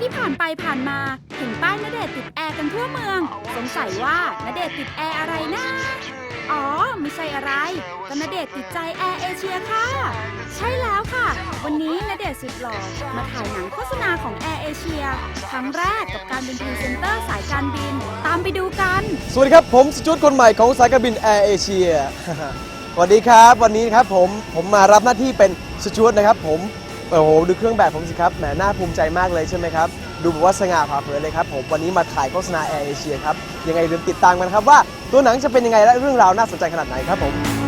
ที่ผ่านไปผ่านมาเห็นป้ายณเดชน์ติดแอร์กันทั่วเมือง สงสัยว่าณเดชน์ติดแอร์อะไรนะ อ๋อ ไม่ใช่อะไรก็ณเดชน์ติดใจแอร์เอเชียค่ะ ใช่แล้วค่ะ วันนี้ณเดชน์สุดหล่อมาถ่ายหนังโฆษณาของแอร์เอเชียครั้งแรกกับการเป็นพรีเซนเตอร์สายการบิน ตามไปดูกัน สวัสดีครับ ผมสจวตคนใหม่ของสายการบินแอร์เอเชีย สวัสดีครับ วันนี้ครับผม ผมมารับหน้าที่เป็นสจวตนะครับ ผม โอ้โหดูเครื่องแบบผมสิครับแหมน่าภูมิใจมากเลยใช่ไหมครับ ดูแบบว่าสง่าผ่าเผยเลยครับผมวันนี้มาถ่ายโฆษณาแอร์เอเชียครับยังไงลืมติดตามกันครับว่าตัวหนังจะเป็นยังไงและเรื่องราวน่าสนใจขนาดไหนครับผม